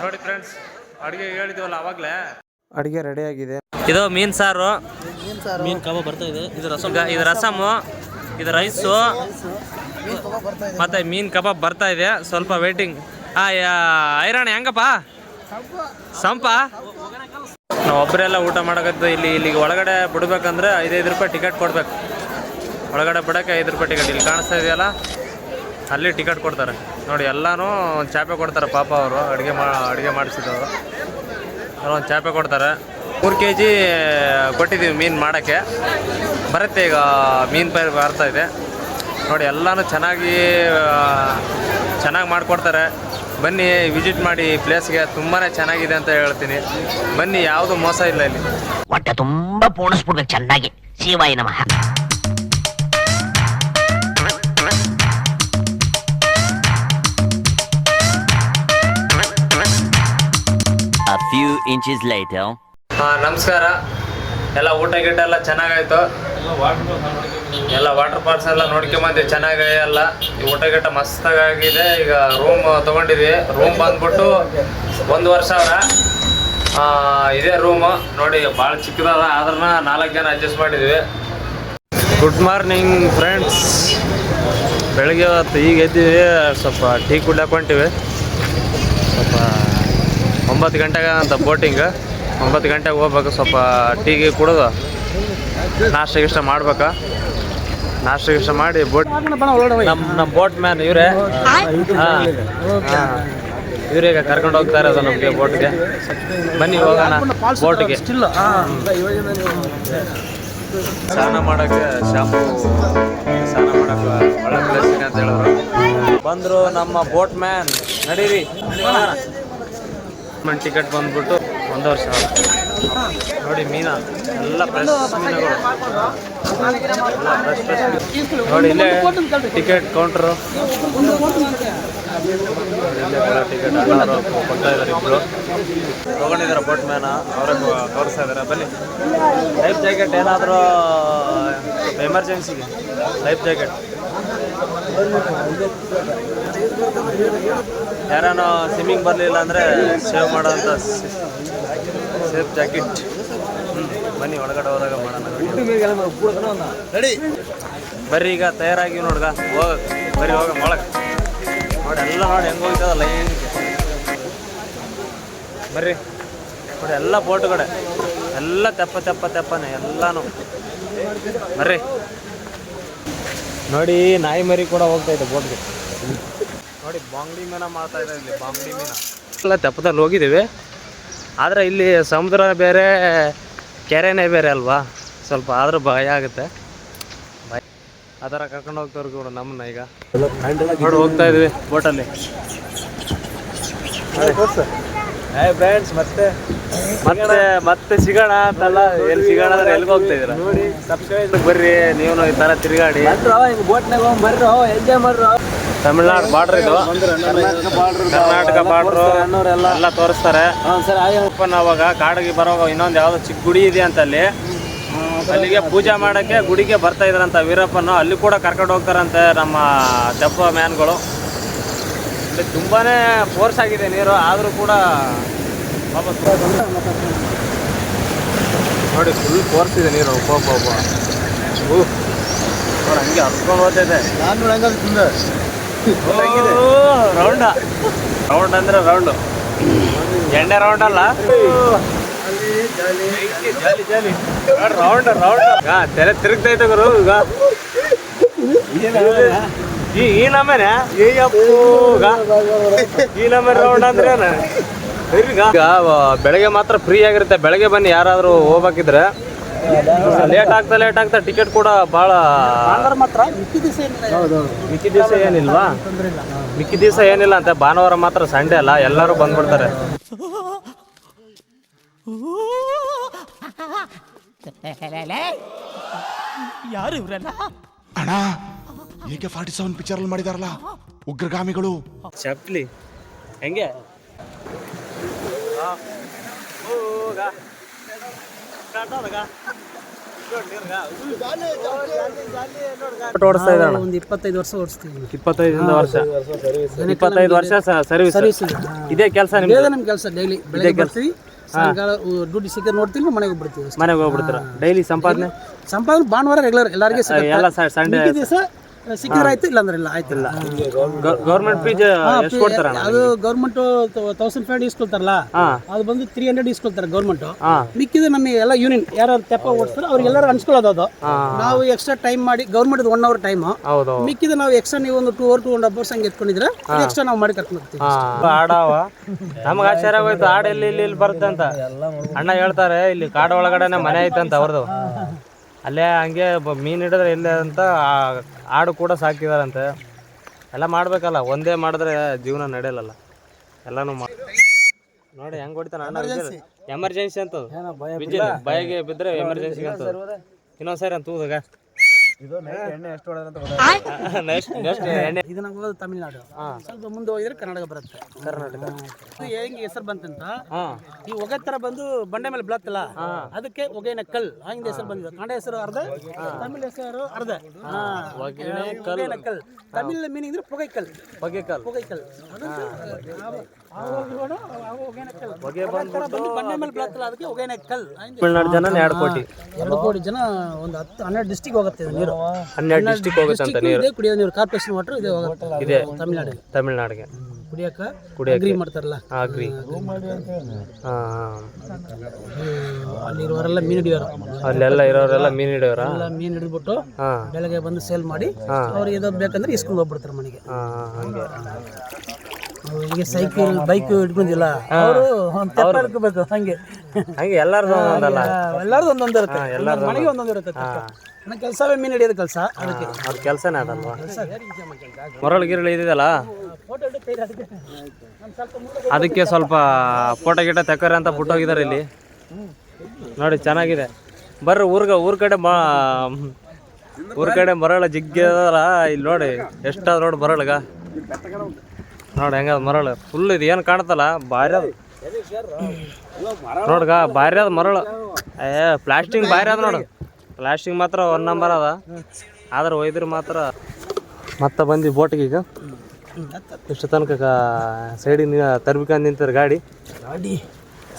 ನೋಡಿ ಫ್ರೆಂಡ್ಸ್ ಅಡಿಗೆ ಹೇಳಿದ್ವಲ್ಲ ಅವಾಗಲೇ? ಅಡಿಗೆ ರೆಡಿ ಆಗಿದೆ. ಇದು ಮೀನ್ ಸಾರು. ಮೀನ್ ಕಬಾಬ್ ಬರ್ತಾ ಇದೆ. ಇದು ರಸಂ. ಈಗ ಇದು ರಸಮು ಇದು ರೈಸು ಮತ್ತೆ ಮೀನ್ ಕಬಾಬ್ ಬರ್ತಾ ಇದೆ. ಸ್ವಲ್ಪ ವೇಟಿಂಗ್ ಆ ಐರಾಣ ಹೆಂಗಪ್ಪ? ಸಂಪ? ನಾವು ಒಬ್ಬರೆಲ್ಲ ಊಟ ಮಾಡಕತ್ತು ಇಲ್ಲಿ ಇಲ್ಲಿಗೆ ಒಳಗಡೆ ಬಿಡ್ಬೇಕಂದ್ರೆ ಐದೈದು ರೂಪಾಯಿ ಟಿಕೆಟ್ ಕೊಡ್ಬೇಕು. ಒಳಗಡೆ ಬಿಡೋಕ್ಕೆ ಐದು ರೂಪಾಯಿ ಟಿಕೆಟ್ ಇಲ್ಲಿ ಕಾಣಿಸ್ತಾ ಇದೆಯಲ್ಲ? ಅಲ್ಲಿ ಟಿಕೆಟ್ ಕೊಡ್ತಾರೆ. ನೋಡಿ, ಎಲ್ಲನೂ ಒಂದು ಚಾಪೆ ಕೊಡ್ತಾರೆ ಪಾಪ ಅವರು. ಅಡುಗೆ ಮಾ, ಅಡುಗೆ ಮಾಡಿಸಿದವರು. ಒಂದು ಚಾಪೆ ಕೊಡ್ತಾರೆ. ಮೂರು ಕೆ ಜಿ ಕೊಟ್ಟಿದ್ದೀವಿ ಮೀನು ಮಾಡೋಕ್ಕೆ. ಬರುತ್ತೆ ಈಗ ಮೀನು ಪೈರ್ ಬರ್ತಾ ಇದೆ. ನೋಡಿ, ಎಲ್ಲನೂ ಚೆನ್ನಾಗಿ ಚೆನ್ನಾಗಿ ಮಾಡಿಕೊಡ್ತಾರೆ. ಬನ್ನಿ, ವಿಸಿಟ್ ಮಾಡಿ ಪ್ಲೇಸ್ಗೆ. ತುಂಬಾ ಚೆನ್ನಾಗಿದೆ ಅಂತ ಹೇಳ್ತೀನಿ. ಬನ್ನಿ, ಯಾವುದು ಮೋಸ ಇಲ್ಲ ಇಲ್ಲಿ. ಹೊಟ್ಟೆ ತುಂಬ ಪೋಣಿಸ್ಬಿಡ್ಬೇಕು ಚೆನ್ನಾಗಿ. ನಮಃ. Few inches later. ನಮಸ್ಕಾರ. ಎಲ್ಲ ಊಟ ಗೀಟ ಎಲ್ಲ ಚೆನ್ನಾಗಾಯ್ತು? ಎಲ್ಲ ವಾಟರ್ ಪಾರ್ಕ್ಸ್ ಎಲ್ಲ ನೋಡ್ಕೊಂಬಂದ್ವಿ ಚೆನ್ನಾಗಿ ಎಲ್ಲ ಊಟ ಗೀಟ ಮಸ್ತಾಗಿದೆ ಈಗ ರೂಮ್ ತೊಗೊಂಡಿದ್ವಿ. ರೂಮ್ ಬಂದ್ಬಿಟ್ಟು ಒಂದು ವರ್ಷ ಅವರ ಇದೇ ರೂಮು ನೋಡಿ ಭಾಳ ಚಿಕ್ಕದಾದ ಆದ್ರೂ ನಾಲ್ಕು ಜನ ಅಡ್ಜಸ್ಟ್ ಮಾಡಿದ್ವಿ. ಗುಡ್ ಮಾರ್ನಿಂಗ್ ಫ್ರೆಂಡ್ಸ್ ಬೆಳಗ್ಗೆ ಹೊತ್ತು ಈಗ ಎದ್ದೀವಿ ಸ್ವಲ್ಪ ಟೀ ಕುಡ್ಲಾಕೊಂಟಿವಿ ಒಂಬತ್ತು ಗಂಟೆಗೆ ಅಂತ ಬೋಟಿಂಗ್ ಒಂಬತ್ತು ಗಂಟೆಗೆ ಹೋಗ್ಬೇಕು, ಸ್ವಲ್ಪ ಟೀಗೆ ಕುಡಿದು ನಾಷ್ಟ ಗಿಷ್ಟ ಮಾಡ್ಬೇಕು. ನಾಷ್ಟ ಗಿಷ್ಟ ಮಾಡಿ ಬೋಟ್ ನಮ್ಮ ನಮ್ಮ ಬೋಟ್ ಮ್ಯಾನ್ ಇವರೇ. ಇವರೇ ಈಗ ಕರ್ಕೊಂಡು ಹೋಗ್ತಾ ಇರೋದು ನಮಗೆ ಬೋಟ್ಗೆ ಬನ್ನಿ ಹೋಗೋಣ ಬೋಟ್ಗೆ ಸ್ನಾನ ಮಾಡೋಕ್ಕೆ ಶಾಂಪು ಸ್ನಾನ ಮಾಡೋಕ್ಕೆ ಒಳ್ಳೆ ಅಂತ ಹೇಳಿದ್ರು. ಬಂದರು ನಮ್ಮ ಬೋಟ್ ಮ್ಯಾನ್ ನಡೀರಿ. ಮನ್ ಟಿಕೆಟ್ ಬಂದ್ಬಿಟ್ಟು ಒಂದು ವರ್ಷ ನೋಡಿ ಮೀನಾ, ಎಲ್ಲ ಫ್ರೆಶ್ ಮೀನುಗಳು. ನೋಡಿ ಇಲ್ಲೇ ಟಿಕೆಟ್ ಕೌಂಟ್ರು ಟಿಕೆಟ್ ಕೊಡ್ತಾ ಇದ್ದಾರೆ ತೊಗೊಂಡಿದ್ದಾರೆ ಬೋಟ್ ಮ್ಯಾನ ಅವರೇ ತೋರಿಸ್ತಾ ಇದ್ದಾರೆ ಬನ್ನಿ. ಲೈಫ್ ಜಾಕೆಟ್ ಏನಾದರೂ ಎಮರ್ಜೆನ್ಸಿಗೆ ಲೈಫ್ ಜಾಕೆಟ್ ಯಾರಾನೋ ಸ್ವಿಮ್ಮಿಂಗ್ ಬರಲಿಲ್ಲ ಅಂದರೆ ಸೇವ್ ಮಾಡೋಂಥ ಸೇಫ್ ಜಾಕೆಟ್ ಬನ್ನಿ ಒಳಗಡೆ ಹೋದಾಗ ಮಾಡೋಣ. ಬರ್ರಿ ಈಗ ತಯಾರಾಗಿ ನೋಡ್ಗ ಹೋಗ. ಬರ್ರಿ ಹೋಗ ಒಳಗೆ. ನೋಡಿ ಎಲ್ಲ ನೋಡಿ ಹೆಂಗೆ ಹೋಗ್ತದ ಲೈನ್ಗೆ ಬರ್ರಿ. ನೋಡಿ ಎಲ್ಲ ಬೋಟ್ಗಡೆ ಎಲ್ಲ ತೆಪ್ಪ ತೆಪ್ಪ ತೆಪ್ಪನೇ ಎಲ್ಲಾನು. ಬರ್ರಿ. ನೋಡಿ ನಾಯಿ ಮರಿ ಕೂಡ ಹೋಗ್ತಾ ಇದೆ ಬೋಟ್ಗೆ ನೋಡಿ ಬಾಂಗ್ಲಿ ಮೀನ ಮಾಡ್ತಾ ಇದ್ದಾರೆ ಇಲ್ಲಿ ಬಾಂಗ್ಲಿ ಮೀನ. ಎಲ್ಲ ತೆಪ್ಪದಲ್ಲಿ ಹೋಗಿದ್ದೀವಿ. ಆದರೆ ಇಲ್ಲಿ ಸಮುದ್ರ ಬೇರೆ ಕೆರೆನೇ ಬೇರೆ ಅಲ್ವಾ? ಸ್ವಲ್ಪ ಆದರೂ ಭಯ ಆಗುತ್ತೆ. ಭಯ. ಆ ಥರ ಕರ್ಕೊಂಡು ಹೋಗ್ತವ್ರು ಕೂಡ ನಮ್ಮನ್ನ ಈಗ. ನೋಡಿ ಹೋಗ್ತಾ ಇದ್ವಿ ಬೋಟಲ್ಲಿ. ಹಾಯ್ ಫ್ರೆಂಡ್ಸ್ ಮತ್ತೆ? ಮತ್ತೆ ಮತ್ತೆ ಸಿಗೋಣ ಅಂತಲ್ಲ ಎಲ್ಲಿ ಸಿಗೋಣ ಅಂದ್ರೆ ಎಲ್ಲಿಗೆ ಹೋಗ್ತಾ ಇದೀರ ನೋಡಿ ಸಬ್ಸ್ಕ್ರೈಬ್ ಬರ್ರಿ ನೀವು ಈ ತರ ತಿರುಗಾಡಿ. ಬೋಟ್ನಾಗ ಬರ್ರಿ ಎಂಜಾಯ್ ಮಾಡ್ರಿ ತಮಿಳ್ನಾಡು ಬಾರ್ಡ್ರ್ ಇದು. ಕರ್ನಾಟಕ ಬಾರ್ಡ್ರು ಎಲ್ಲ ತೋರಿಸ್ತಾರೆ ಓಪನ್ ಅವಾಗ ಕಾಡಿಗೆ ಬರೋವಾಗ ಇನ್ನೊಂದು ಯಾವುದೋ ಚಿಕ್ಕ ಗುಡಿ ಇದೆ ಅಂತ ಅಲ್ಲಿ. ಅಲ್ಲಿಗೆ ಪೂಜೆ ಮಾಡಕ್ಕೆ ಗುಡಿಗೆ ಬರ್ತಾ ಇದ್ರಂತ ವೀರಪ್ಪನ. ಅಲ್ಲಿ ಕೂಡ ಕರ್ಕೊಂಡು ಹೋಗ್ತಾರಂತೆ ನಮ್ಮ ತೆಪ್ಪ ಮ್ಯಾನ್ಗಳು. ಇಲ್ಲಿ ತುಂಬಾನೇ ಫೋರ್ಸ್ ಆಗಿದೆ ನೀರು. ಆದರೂ ಕೂಡ ನೋಡಿ ಫುಲ್ ಫೋರ್ಸ್ ಇದೆ ನೀರು. ಒಬ್ಬ ಒಬ್ಬ. ನೋಡಿ ಹಂಗೆ ಹರ್ಕೊಂಡು ಹೋಗ್ತೈತೆ ನಾನು ಹಂಗಂದ್ರೆ ತಿಂದ ರೌಂಡ ರೌಂಡ್ ಅಂದ್ರೆ ರೌಂಡ್ ಎಣ್ಣೆ ರೌಂಡ್ ಅಲ್ಲ? ರೌಂಡ್ ರೌಂಡ್ ತಲೆ ತಿರುಗ್ತೈತೆ ಗುರು ಈಗ. ಈ ನಮೇನೆ ನಮ್ಮನೆ? ಈ ನಮ್ಮನೆ ರೌಂಡ್ ಅಂದ್ರೆ ಏನ? ಈಗ ಬೆಳಗ್ಗೆ ಮಾತ್ರ ಫ್ರೀ ಆಗಿರುತ್ತೆ. ಬೆಳಗ್ಗೆ ಬನ್ನಿ ಯಾರಾದರೂ ಹೋಗ್ಬೇಕಿದ್ರೆ. ಲೇಟ್ ಆಗ್ತಾ ಲೇಟ್ ಆಗ್ತಾ ಟಿಕೆಟ್ ಕೂಡ ಭಾಳ ಮಾತ್ರ ಮಿಕ್ಕಿ ದಿವಸ ಮಿಕ್ಕಿ ದಿವಸ ಏನಿಲ್ವಾ? ಮಿಕ್ಕಿ ದಿವಸ ಏನಿಲ್ಲ ಅಂತ ಭಾನುವಾರ ಮಾತ್ರ ಸಂಡೇ ಅಲ್ಲ ಎಲ್ಲರೂ ಬಂದ್ಬಿಡ್ತಾರೆ. ಯಾರು ಇವರಲ್ಲ ಅಣ್ಣ ಏಕೆ ಫಾರ್ಟಿ ಸೆವೆನ್ ಪಿಕ್ಚರ್ ಅಲ್ಲಿ ಮಾಡಿದಾರಲ್ಲ? ಉಗ್ರಗಾಮಿಗಳು. ಚಪ್ಲಿ ಹೆಂಗೆ? ಓಡಿಸ್ತಾ ಇದ್ದಾನೆ. ಒಂದು ಇಪ್ಪತ್ತೈದು ವರ್ಷ ಓಡಿಸ್ತೀವಿ. ಇಪ್ಪತ್ತೈದರಿಂದ ವರ್ಷ. ಇಪ್ಪತ್ತೈದು ವರ್ಷ ಸರ್ವಿಸ್ ಸರ್ವಿಸ್ ಇದೆ. ಕೆಲಸ ನಿಮ್ದು? ನಮ್ಮ ಕೆಲಸ ಡೈಲಿ ಬೆಳಗ್ಗೆ ಬರ್ತೀವಿ ಸಾಯಂಕಾಲ ಡ್ಯೂಟಿ ಸಿಕ್ಕ ನೋಡ್ತೀವಿ ಮನೆಗೆ ಹೋಗ್ಬಿಡ್ತೀವಿ. ಮನೆಗೆ ಹೋಗ್ಬಿಡ್ತೀರ? ಡೈಲಿ ಸಂಪಾದನೆ? ಸಂಪಾದನೆ ಭಾನುವಾರ ರೆಗ್ಯುಲರ್ ಎಲ್ಲರಿಗೆ ಎಲ್ಲ ಸಂಡೇ ದಿವಸ ಸಿಕ್ಕಿದ್ರೆ ಆಯ್ತು ಇಲ್ಲಾಂದ್ರೆ ಇಲ್ಲ ಆಯ್ತಿಲ್ಲ ಗೌರ್ಮೆಂಟ್ ಫೀಸ್ ಎಷ್ಟು ಕೊಡ್ತಾರ ಅದು ಗೌರ್ಮೆಂಟ್ ತೌಸಂಡ್ ಫೈವ್ ಇಸ್ಕೊಳ್ತಾರಲ್ಲ ಅದು ಬಂದು ತ್ರೀ ಹಂಡ್ರೆಡ್ ಇಸ್ಕೊಳ್ತಾರೆ ಗೌರ್ಮೆಂಟ್ ಮಿಕ್ಕಿದ್ರೆ ಮಿಕ್ಕಿದ ನಮಗೆ ಎಲ್ಲ ಯೂನಿಯನ್ ಯಾರು ತೆಪ್ಪ ಓಡಿಸ್ತಾರೆ ಅವ್ರಿಗೆಲ್ಲರೂ ಅನ್ಸ್ಕೊಳ್ಳೋದು ಅದು. ನಾವು ಎಕ್ಸ್ಟ್ರಾ ಟೈಮ್ ಮಾಡಿ ಗೌರ್ಮೆಂಟ್ ಒನ್ ಅವರ್ ಟೈಮ್ ಹೌದು ಮಿಕ್ಕಿದ ನಾವು ಎಕ್ಸ್ಟ್ರಾ ನೀವು ಒಂದು two hour two and hours ಹಂಗೆ ಎತ್ಕೊಂಡಿದ್ರೆ ಎಕ್ಸ್ಟ್ರಾ ನಾವು ಮಾಡಿ ಕರ್ಕೊಂಡು ಹೋಗ್ತೀವಿ. ಹಾ. ಆಡವ. ನಮ್ಗೆ ಆಶ್ಚರ್ಯ ಆಗೋಯ್ತು ಆಡು ಇಲ್ಲಿ ಇಲ್ಲಿ ಬರುತ್ತೆ ಅಂತ. ಅಣ್ಣ ಹೇಳ್ತಾರೆ ಇಲ್ಲಿ ಕಾಡು ಒಳಗಡೆನೆ ಮನೆ ಐತಂತ ಅವ್ರದ್ದು ಅಲ್ಲೇ ಹಂಗೆ ಬ- ಮೀನು ಹಿಡಿದ್ರೆ ಇಲ್ಲೇ ಅಂತ ಆ- ಆಡು ಕೂಡ ಸಾಕಿದಾರಂತೆ. ಎಲ್ಲ ಮಾಡ್ಬೇಕಲ್ಲ ಒಂದೇ ಮಾಡಿದ್ರೆ ಜೀವನ ನಡೆಯಲ್ಲ ಎಲ್ಲನೂ ಮಾಡಿ ನೋಡಿ ಹೆಂಗ್ ಹೊಡಿತಾನೆ ಅಣ್ಣ ಎಮರ್ಜೆನ್ಸಿ ಅಂತ ಬಿದ್ದಿಲ್ಲ ಬಾಯಿಗೆ ಬಿದ್ರೆ ಎಮರ್ಜೆನ್ಸಿ ಅಂತ ಇನ್ನೊಂದ್ಸರಿ ಅಂತ ತೂದಾಗ ನೆಕ್ಸ್ಟ್ ನೆಕ್ಸ್ಟ್ ಎಣ್ಣೆ ಇದು ನಮ್ಗೆ ಹೋಗೋದು ತಮಿಳ್ನಾಡು. ಸ್ವಲ್ಪ ಮುಂದೆ ಹೋಗಿದ್ರೆ ಕರ್ನಾಟಕ ಬರುತ್ತೆ. ಕರ್ನಾಟಕ. ಹೆಂಗೆ ಹೆಸರು ಬಂತಂತ? ಈ ಹೊಗೆ ತರ ಬಂದು ಬಂಡೆ ಮೇಲೆ ಬೀಳತ್ತಲ್ಲ? ಅದಕ್ಕೆ ಹೊಗೆನ ಕಲ್. ಹಂಗೆ ಹೆಸರು ಬಂದಿದೆ. ಕನ್ನಡ ಹೆಸರು ಅರ್ಧ ತಮಿಳ್ ಹೆಸರು ಅರ್ಧ. ಹೊಗೆನ ಕಲ್. ತಮಿಳ್ ಮೀನಿಂಗ್ ಅಂದ್ರೆ ಪೊಗೈ ಕಲ್. ಪೊಗೆ ಕಾಲ್. ಪೊಗೈ ಕಲ್. ತಮಿಳ್ನಾಡು ಜನ ಎರಡು ಕೋಟಿ. ಎರಡು ಕೋಟಿ ಜನ ಒಂದು ಹತ್ತು ಹನ್ನೆರಡು ಡಿಸ್ಟಿಕ್ ಹೋಗುತ್ತೆ ಇದು ನೀರು. ಹನ್ನೆರಡು ಡಿಸ್ಟಿಕ್ ಹೋಗುತ್ತೆ ಅಂತ ಇದೆ ಕುಡಿಯೋ ನೀರು. ಕಾರ್ಪೊರೇಷನ್ ವಾಟರ್ ಇದೆ ಇದೆ. ತಮಿಳ್ನಾಡಿಗೆ. ತಮಿಳ್ನಾಡಿಗೆ. ಕುಡಿಯಕ ಕುಡಿಯಕ್ಕೆ. ಅಗ್ರಿ ಮಾಡ್ತಾರಲ್ಲ. ಅಗ್ರಿ ಅಲ್ಲಿ ಇರೋರೆಲ್ಲ ಮೀನು ಹಿಡಿಯೋರು. ಅಲ್ಲೆಲ್ಲ ಇರೋರೆಲ್ಲ ಮೀನು ಹಿಡಿಯೋರ? ಎಲ್ಲ ಮೀನು ಹಿಡಿದ್ಬಿಟ್ಟು ಬೆಳಗ್ಗೆ ಬಂದು ಸೇಲ್ ಮಾಡಿ ಅವ್ರಿಗೆ ಇದು ಬೇಕಂದ್ರೆ ಇಸ್ಕೊಂಡು ಹೋಗ್ಬಿಡ್ತಾರೆ ಮನೆಗೆ. ಹಾಂ ಹಂಗೆ. ನಾವು ಸೈಕಲ್ ಬೈಕ್ ಹಿಡ್ಕೊಂಡಿಲ್ಲ. ಅವರು ಹಂಗೆ. ಹಂಗೆ ಎಲ್ಲಾರ್ದು ಒಂದಲ್ಲ ಎಲ್ಲಾರ್ದು ಒಂದೊಂದು ಇರುತ್ತೆ ಮನೆಗೆ ಒಂದೊಂದು. ಇರುತ್ತೆ. ನನ್ನ ಕೆಲಸವೇ ಮೀನು ಹಿಡಿಯೋದು ಕೆಲಸ. ಅದಕ್ಕೆ. ಅವ್ರ ಕೆಲಸನೇ ಅದಲ್ವಾ? ಮರಳು ಗಿರಳು ಹಿಡಿದು ಅದಕ್ಕೆ ಸ್ವಲ್ಪ ಫೋಟೋ ಗಿಟ ತೆಕ್ಕರೆ ಅಂತ ಬಿಟ್ಟೋಗಿದ್ದಾರೆ ಇಲ್ಲಿ. ನೋಡಿ ಚೆನ್ನಾಗಿದೆ. ಬರ್ರಿ ಊರ್ಗ ಊರ್ ಕಡೆ ಮಾ ಊರ್ ಕಡೆ ಮರಳು ಜಿಗ್ಗಿ ಅದಲ್ಲ ಇಲ್ಲಿ ನೋಡಿ ಎಷ್ಟಾದ ನೋಡಿ ಮರಳಗ. ನೋಡಿ ಹೆಂಗದ ಮರಳು. ಫುಲ್ ಇದು ಏನು ಕಾಣ್ತಲ್ಲ? ಭಾರಿ ಅದು ನೋಡ್ಗ ಭಾರಿ ಅದು ಮರಳು. ಏ ಪ್ಲಾಸ್ಟಿಕ್ ಭಾರಿ ಅದ ನೋಡು. ಪ್ಲಾಸ್ಟಿಕ್ ಮಾತ್ರ ಒನ್ ನಂಬರ್ ಅದ. ಆದ್ರೆ ಒಯ್ದ್ರೆ ಮಾತ್ರ ಮತ್ತೆ ಬಂದು ಬೋಟ್ಗೆ ಈಗ. ಇಷ್ಟು ತನಕ ಸೈಡಿಗೆ ತರ್ಬೇಕಂತ ನಿಂತಾರೆ ಗಾಡಿ. ಗಾಡಿ.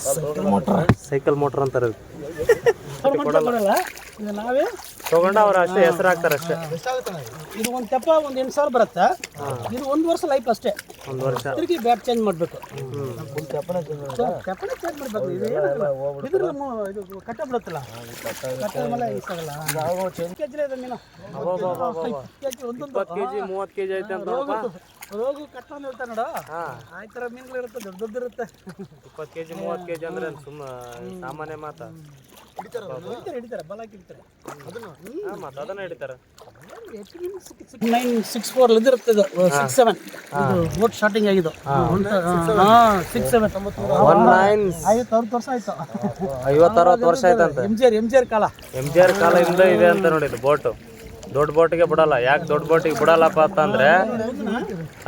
ಸೈಕಲ್ ಮೋಟ್ರ್ ಸೈಕಲ್ ಮೋಟ್ರ್ ಅಂತಾರೆ ನಾವೇ ತಗೊಂಡು ಅವ್ರು ಅಷ್ಟೇ ಹೆಸರು ಹಾಕ್ತಾರೆ ಅಷ್ಟೇ. ಇದು ಒಂದು ತೆಪ್ಪ ಒಂದು ಎಂಟು ಸಾವಿರ ಬರುತ್ತೆ. ಇದು ಒಂದು ವರ್ಷ ಲೈಫ್ ಅಷ್ಟೇ. ಒಂದು ವರ್ಷ. ತಿರುಗಿ ಬ್ಯಾಟ್ ಚೇಂಜ್ ಮಾಡಬೇಕು. ತೆಪ್ಪನೇ ಚೇಂಜ್ ಮಾಡಬೇಕು? ಇದು ಏನಿಲ್ಲ. ಇದ್ರ ಇದು ಕಟ್ಟ ಬಿಡುತ್ತಲ್ಲ? ಕಟ್ಟ ಮೇಲೆ ಇಷ್ಟಾಗಲ್ಲ ಕೆಜಿ ಇದೆ ಮೀನು. ಕೆಜಿ ಒಂದೊಂದು. ಕೆ ಜಿ ಮೂವತ್ತು ಕೆ ಜಿ ಐತೆ ಅಂತ ರೋಗು ಕಟ್ಟ ಇರುತ್ತೆ ನೋಡು. ಆ ಥರ ಮೀನುಗಳು ಇರುತ್ತೆ ದೊಡ್ಡ ದೊಡ್ಡದಿರುತ್ತೆ ಇಪ್ಪತ್ತು ಕೆಜಿ ಮೂವತ್ತು ಕೆ ಜಿ ಅಂದ್ರೆ ಸುಮ್ಮ ಸಾಮಾನ್ಯ ಮಾತ. ಹಿಡಿತಾರೆ ಹಿಡಿತಾರೆ ಅದನ್ನ ನೈನ್ ಸಿಕ್ಸ್ ಫೋರ್ ಇದಿರುತ್ತೆ ಇದು. Six seven. ಇದು ಬೋಟ್ ಸ್ಟಾರ್ಟಿಂಗ್ ಆಗಿದ್ದು. ಹಾಂ. Six seven. ಒನ್ ನೈನ್ ಐವತ್ತು ಅರವತ್ತು ವರ್ಷ ಆಯ್ತು. ಐವತ್ತರವತ್ತು ವರ್ಷ ಆಯ್ತಂತೆ. M G R M G R ಕಾಲ ಎಂ ಜಿ ಆರ್ ಕಾಲದಿಂದ ಇದೆ ಅಂತ ನೋಡಿ ಇದು ಬೋಟು ದೊಡ್ಡ ಬೋಟಿಗೆ ಬಿಡಲ್ಲ. ಯಾಕೆ ದೊಡ್ಡ ಬೋಟಿಗೆ ಬಿಡಲ್ಲಪ್ಪ ಅಂತಂದ್ರೆ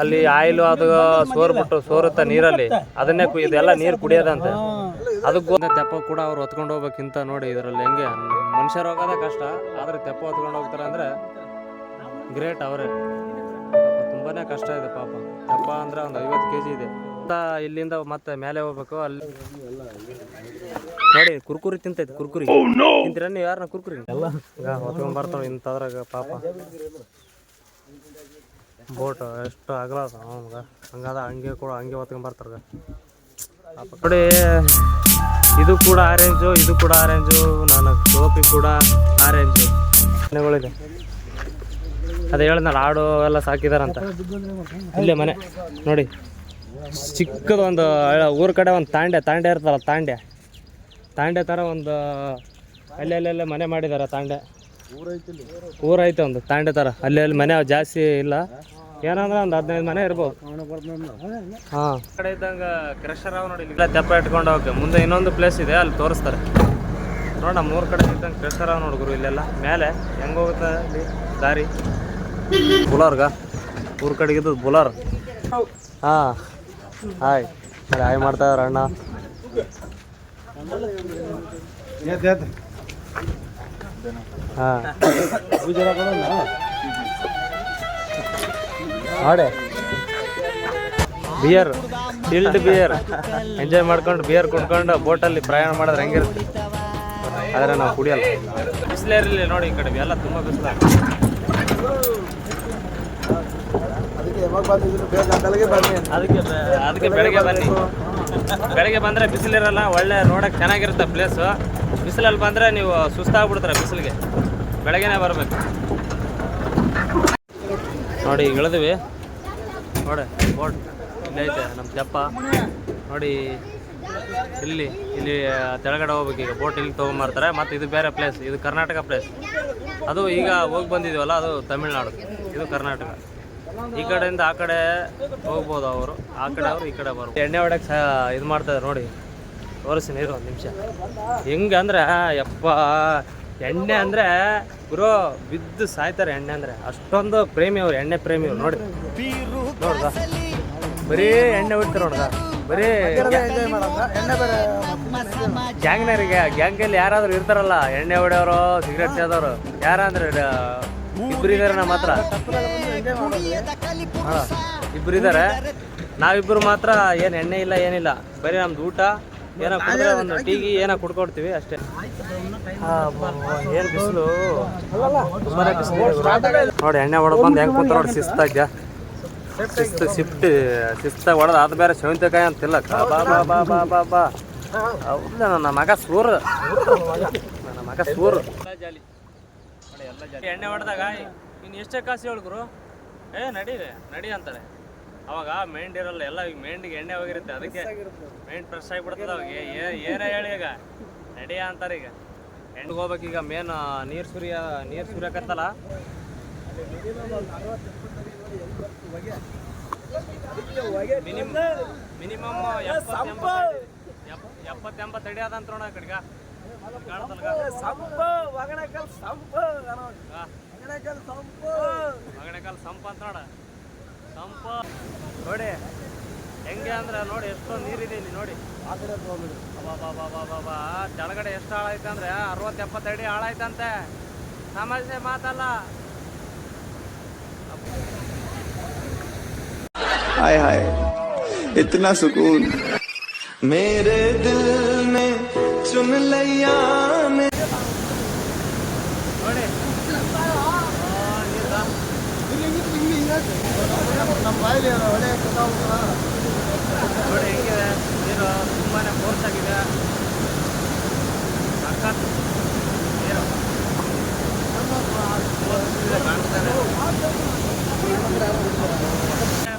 ಅಲ್ಲಿ ಆಯಿಲು ಅದು ಸೋರ್ಬಿಟ್ಟು ಸೋರುತ್ತೆ ನೀರಲ್ಲಿ. ಅದನ್ನೇ ಇದೆಲ್ಲ ನೀರು ಕುಡಿಯೋದಂತೆ. ಅದಕ್ಕೆ ತೆಪ್ಪ ಕೂಡ ಅವ್ರು ಹೊತ್ಕೊಂಡು ಹೋಗ್ಬೇಕಿಂತ ನೋಡಿ ಇದರಲ್ಲಿ ಹೆಂಗೆ. ಮನುಷ್ಯರು ಹೋಗೋದೇ ಕಷ್ಟ, ಆದ್ರೆ ತೆಪ್ಪ ಹೊತ್ಕೊಂಡು ಹೋಗ್ತಾರೆ ಅಂದ್ರೆ ಗ್ರೇಟ್ ಅವರೇ. ತುಂಬಾನೇ ಕಷ್ಟ ಇದೆ ಪಾಪ. ತೆಪ್ಪ ಅಂದ್ರೆ ಒಂದು ಐವತ್ತು ಕೆ ಜಿ ಇದೆ. ಇಲ್ಲಿಂದ ಮತ್ತೆ ಮೇಲೆ ಹೋಗ್ಬೇಕು ಅಲ್ಲಿ ನೋಡಿ ಕುರ್ಕುರಿ ತಿಂತೈತೆ ಕುರ್ಕುರಿ. ತಿಂತೀರ? ನೀವು ಯಾರನ್ನ ಕುರ್ಕುರಿ? ಎಲ್ಲ. ಹೊತ್ಕೊಂಡ್ ಬರ್ತಾವ ಇಂಥದ್ರಾಗ ಪಾಪ. ಬೋಟ್ ಎಷ್ಟು ಅಗಲ ಅದ ಅವ್ನ್ಗ ಹಂಗಾದ ಹಂಗೆ ಕೂಡ ಹಂಗೆ ಹೊತ್ಕೊಂಡ್ ಬರ್ತಾರ ನೋಡಿ ಇದು ಕೂಡ ಆರೆಂಜು ಇದು ಕೂಡ ಆರೆಂಜು ನಾನು ಟೋಪಿ ಕೂಡ ಆರೆಂಜು ಮನೆಗಳಿದೆ. ಅದೇ ಹೇಳಿದ್ನಲ್ಲ ಆಡು ಎಲ್ಲ ಸಾಕಿದಾರಂತ. ಇಲ್ಲೇ ಮನೆ. ನೋಡಿ. ಚಿಕ್ಕದೊಂದು ಊರ ಕಡೆ ಒಂದು ತಾಂಡೆ ತಾಂಡೆ ಇರ್ತಲ್ಲ ತಾಂಡೆ ತಾಂಡೆ ಥರ ಒಂದು ಅಲ್ಲಿ ಅಲ್ಲೆಲ್ಲ ಮನೆ ಮಾಡಿದ್ದಾರೆ ತಾಂಡೆ ಊರೈತೆ ಒಂದು ತಾಂಡೆ ಥರ ಅಲ್ಲಿ ಅಲ್ಲಿ ಮನೆ ಜಾಸ್ತಿ ಇಲ್ಲ. ಏನಂದ್ರೆ ಒಂದು ಹದಿನೈದು ಮನೆ ಇರ್ಬೋದು. ಹಾಂ. ಕಡೆ ಇದ್ದಂಗೆ ಕ್ರಷರ್ ಅವ ನೋಡಿ ಇಲ್ಲ ತೆಪ್ಪ ಇಟ್ಕೊಂಡು ಹೋಗಿ ಮುಂದೆ ಇನ್ನೊಂದು ಪ್ಲೇಸ್ ಇದೆ, ಅಲ್ಲಿ ತೋರಿಸ್ತಾರೆ. ನೋಡ ಮೂರ್ ಕಡೆ ಇದ್ದಂಗೆ ಕ್ರಷರ್ ಅವ ನೋಡ್ಗುರು ಇಲ್ಲೆಲ್ಲ. ಮೇಲೆ, ಹೆಂಗೆ ಹೋಗುತ್ತೆ ಇಲ್ಲಿ ದಾರಿ. ಬುಲಾರ್ಗ. ಊರ ಕಡೆಗಿದ್ದು ಬುಲಾರ್. ಹಾಂ. ಹಾಯ್. ಅಲ್ಲಿ ಹಾಯ್ ಮಾಡ್ತಾ ಇದಾರೆ ಅಣ್ಣ. ಹಾಂ. ಹಾಡೆ. ಬಿಯರ್. ಚಿಲ್ಡ್ ಬಿಯರ್ ಎಂಜಾಯ್ ಮಾಡ್ಕೊಂಡು ಬಿಯರ್ ಕುಡ್ಕೊಂಡು ಬೋಟಲ್ಲಿ ಪ್ರಯಾಣ ಮಾಡಿದ್ರೆ ಹೆಂಗಿರುತ್ತೆ? ಆದರೆ ನಾವು ಕುಡಿಯಲ್ಲ. ಬಿಸಿಲೇ ಇರಲಿ ನೋಡಿ ಈ ಕಡೆ, ಎಲ್ಲ ತುಂಬ ಬಿಸಿಲ ಅದಕ್ಕೆ ಬೆಳಗ್ಗೆ ಬನ್ನಿ. ಅದಕ್ಕೆ ಬೆಳಗ್ಗೆ ಬನ್ನಿ. ಬೆಳಗ್ಗೆ ಬಂದರೆ ಬಿಸಿಲಿರಲ್ಲ ಒಳ್ಳೆ ರೋಡಕ್ಕೆ ಚೆನ್ನಾಗಿರುತ್ತೆ ಪ್ಲೇಸು ಬಿಸಿಲಲ್ಲಿ ಬಂದರೆ ನೀವು ಸುಸ್ತಾಗ್ಬಿಡ್ತಾರೆ ಬಿಸಿಲಿಗೆ. ಬೆಳಗ್ಗೆನೇ ಬರಬೇಕು. ನೋಡಿ ಈಗ ಇಳಿದ್ವಿ. ನೋಡಿ ಬೋಟ್ ಇಲ್ಲೈತೆ ಐತೆ ನಮ್ಮ ತೆಪ್ಪ ನೋಡಿ ಇಲ್ಲಿ ಇಲ್ಲಿ ತೆಳಗಡೆ ಹೋಗ್ಬೇಕು ಈಗ. ಬೋಟ್ ಇಲ್ಲಿ ತೊಗೊಂಬರ್ತಾರೆ. ಮತ್ತು ಇದು ಬೇರೆ ಪ್ಲೇಸ್ ಇದು ಕರ್ನಾಟಕ ಪ್ಲೇಸ್ ಅದು ಈಗ ಹೋಗಿ ಬಂದಿದ್ದೀವಲ್ಲ ಅದು ತಮಿಳ್ನಾಡು. ಇದು ಕರ್ನಾಟಕ. ಈ ಕಡೆಯಿಂದ ಆ ಕಡೆ ಹೋಗ್ಬೋದು ಅವರು. ಆ ಕಡೆ ಅವರು ಈ ಕಡೆ ಬರ್ಬೋದು ಎಣ್ಣೆ ಹೊಡಕ್ಕೆ ಇದು ಮಾಡ್ತಾರೆ ನೋಡಿ. ತೋರಿಸಿ ನೀರು ಒಂದು ನಿಮಿಷ. ಹೆಂಗೆ ಅಂದ್ರೆ, ಯಪ್ಪ, ಎಣ್ಣೆ ಅಂದರೆ ಗುರು ಬಿದ್ದು ಸಾಯ್ತಾರೆ ಎಣ್ಣೆ ಅಂದರೆ. ಅಷ್ಟೊಂದು ಪ್ರೇಮಿ ಅವ್ರು, ಎಣ್ಣೆ ಪ್ರೇಮಿ ಅವ್ರು, ನೋಡಿ. ನೋಡ್ದ? ಬರೀ ಎಣ್ಣೆ ಹೊಡ್ತಾರೆ ನೋಡ್ದ? ಬರೀ ಗ್ಯಾಂಗ್ನರಿಗೆ, ಗ್ಯಾಂಗಲ್ಲಿ ಯಾರಾದ್ರೂ ಇರ್ತಾರಲ್ಲ, ಎಣ್ಣೆ ಹೊಡೆಯವರು ಸಿಗರೇಟ್ ಸೇದವರು ಯಾರಂದ್ರೆ ಇಬ್ರು ಇದಾರೆ ನಮ್ಮ ಹತ್ರ ಇಬ್ರು ಇದ್ದಾರೆ ನಾವಿಬ್ರು ಮಾತ್ರ ಏನು ಎಣ್ಣೆ ಇಲ್ಲ ಏನಿಲ್ಲ. ಬರೀ ನಮ್ದು ಊಟ. ಏನೋ ಕುಡಿದ್ರೆ ಒಂದು ಟೀಗಿ ಏನೋ ಕುಡ್ಕೊಡ್ತೀವಿ ಅಷ್ಟೇ. ಏನು ಬಿಸಿಲು? ತುಂಬಾನೇ ಬಿಸಿಲು ನೋಡಿ ಎಣ್ಣೆ ಹೊಡೆದು ಬಂದು ಹೆಂಗೆ ಕೂತ ನೋಡಿ ಶಿಸ್ತಾಗ ಶಿಸ್ತು ಶಿಫ್ಟ್ ಶಿಸ್ತಾಗ ಹೊಡೆದು ಅದು ಬೇರೆ ಸೌಂತೆಕಾಯಿ ಅಂತಿಲ್ಲ ಬಾ ಬಾ ಬಾ ಬಾ ಬಾ ಬಾ. ಇಲ್ಲ ನನ್ನ ಮಗ ಸೂರ್. ನನ್ನ ಮಗ ಸೂರ್. ಜಾಲಿ. ಎಣ್ಣೆ ಹೊಡೆದಾಗ ಇನ್ನು ಎಷ್ಟೇ ಕಾಸು ಹೇಳ್ಗುರು ಏ ನಡಿ ನಡಿ ಅಂತಾರೆ. ಅವಾಗ ಮೈಂಡ್ ಇರಲ್ಲ ಎಲ್ಲ ಈಗ ಮೈಂಡಿಗೆ ಎಣ್ಣೆ ಹೋಗಿರುತ್ತೆ ಅದಕ್ಕೆ ಮೈಂಡ್ ಫ್ರೆಶ್ ಆಗಿಬಿಡ್ತದೆ ಅವಾಗ. ಏನೇ ಹೇಳಿ ಈಗ. ನಡಿ ಅಂತಾರೆ ಈಗ. ಹೆಣ್ಣಿಗೆ ಹೋಗ್ಬೇಕೀಗ ಮೇನ್ ನೀರು ಸುರಿಯ ನೀರು ಸುರಿಯಕತ್ತಲ್ಲ ಮಿನಿಮಮ್ ಮಿನಿಮಮ್ ಎಪ್ಪತ್ತು ಎಂಬತ್ತು ಅಡಿ ಅದಂತ ನೋಡ ಕಡೆಗ. ಸಂಪ ಒಗಣಕಲ್ ಸಂಪ ಒಗಣಕಲ್ ಸಂಪ ಮಗಣಕಾಲ ಸಂಪ ಅಂತ ನೋಡ ಸಂಪ ನೋಡಿ ಹೆಂಗೆ ಅಂದ್ರೆ ನೋಡಿ ಎಷ್ಟೊಂದು ನೀರಿದೆ ಇಲ್ಲಿ ನೋಡಿ ಆ ಕಡೆ ಹೋಗ್ಬಿಡಿ ಅಬ್ಬಬ್ಬಬ್ಬಬ್ಬಬ್ಬ. ಕೆಳಗಡೆ ಎಷ್ಟು ಹಾಳಾಯ್ತು ಅಂದ್ರೆ ಅರವತ್ತು ಎಪ್ಪತ್ತು ಅಡಿ ಹಾಳಾಯ್ತಂತೆ ಸಮಸ್ಯೆ ಮಾತಲ್ಲ हाय हाय इतना सुकून मेरे दिल ने चुन लिया ನಮ್ಮ ಬಾಯಲ್ಲಿ ಒಳ್ಳೆ ನೋಡಿ ಹೆಂಗಿದೆ ನೀರು ತುಂಬಾ ಫೋರ್ಸ್ ಆಗಿದೆ. ಸಖತ್ ನೀರು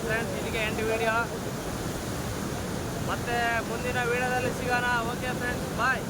ಫ್ರೆಂಡ್ಸ್ ಇಲ್ಲಿಗೆ ಎಂಡ್ ವಿಡಿಯೋ ಮತ್ತೆ ಮುಂದಿನ ವಿಡಿಯೋದಲ್ಲಿ ಸಿಗೋಣ. Okay friends bye